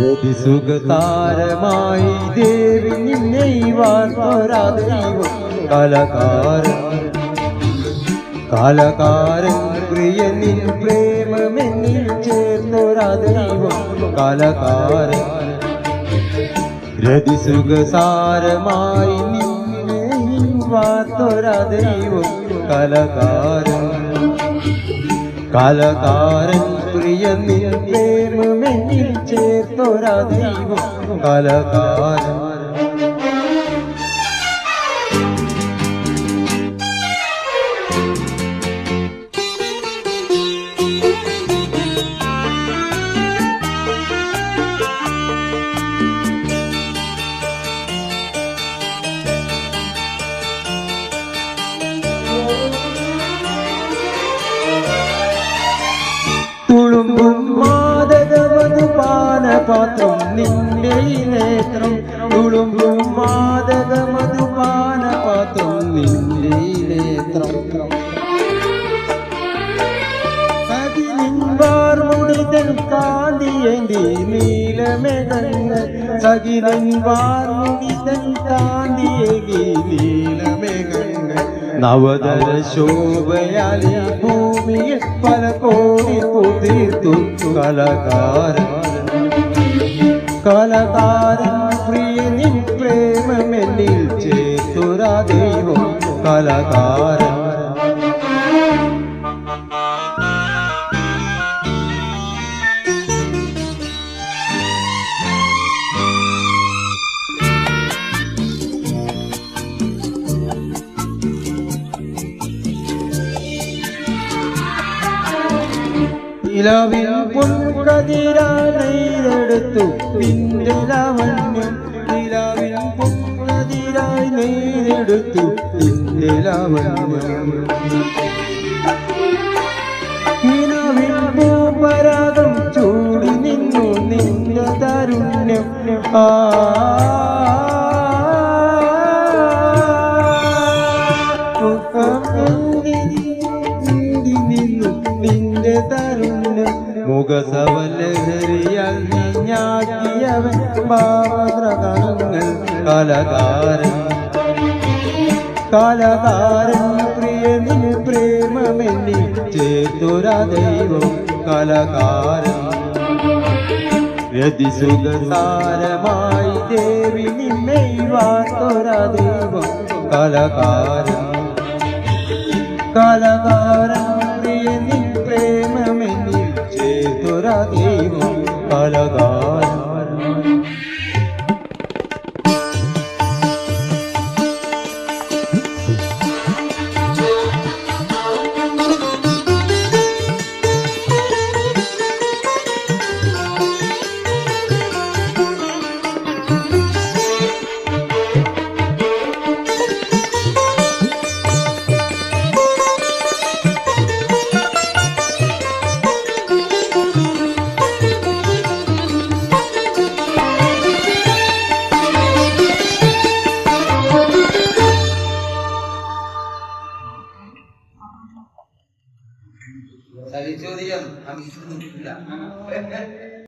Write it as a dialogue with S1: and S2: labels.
S1: രതിസുഖതാരമായി ദേവി നിന്നെ വാർത്തോരാ ദൈവം കലകാരൻ കലകാരൻ പ്രിയ നിൻ പ്രേമമെന്നിൽ ചേർത്തോരാ ദൈവം കലകാരൻ രതിസുഖസാരമായി നിന്നെ വാർത്തോരാ ദൈവം കലകാരൻ കലകാരൻ പ്രേമമെന്നിൽ ചേർത്തോരാ ദൈവം കലകാരൻ പാനപാത്രം നിന്റെ നേത്രം തുളുമ്പും വാതക മധുപാന പാത്രം നിന്റെ നേത്രം. സഖിനിൻവാർ മുടിതൻ കാന്തിയേന്തി നവതര ശോഭയാലി ഭൂമിയിൽ പല കോടി പുതിർത്തു കലകാരൻ കലകാരൻ പ്രിയനിൻ പ്രേമമെന്നിൽ ചേത്തുരാ ദൈവം കലകാരൻ. നിലവിൽ പൊൻകതിരാനെയ്തെടുത്തു നിന്റെ ലാവണ്യം നിലവിൽ പൊൻകതിരായി നെയ്തെടുത്തു. നിന്റെ ലാവണ്യം നിലവിൽ പൂപരാഗം ചൂടി നിന്നു. നിന്റെ തരുണ്യം ആ നീഞ്ഞാക്കിയവൻ പാവദ്രകങ്ങൾ കലകാരൻ കലകാരൻ പ്രിയനിന് പ്രേമമെന്നി ചേർത്തുരാ ദൈവം കലകാരൻ രതിസുഖസാരമായി ദേവി നിന്നെ വാർത്തോരാ ദൈവം കലകാരൻ കലകാരൻ പ്രേമമെന്നിൽ ചേതുരാ ദൈവം
S2: ചോദ്യം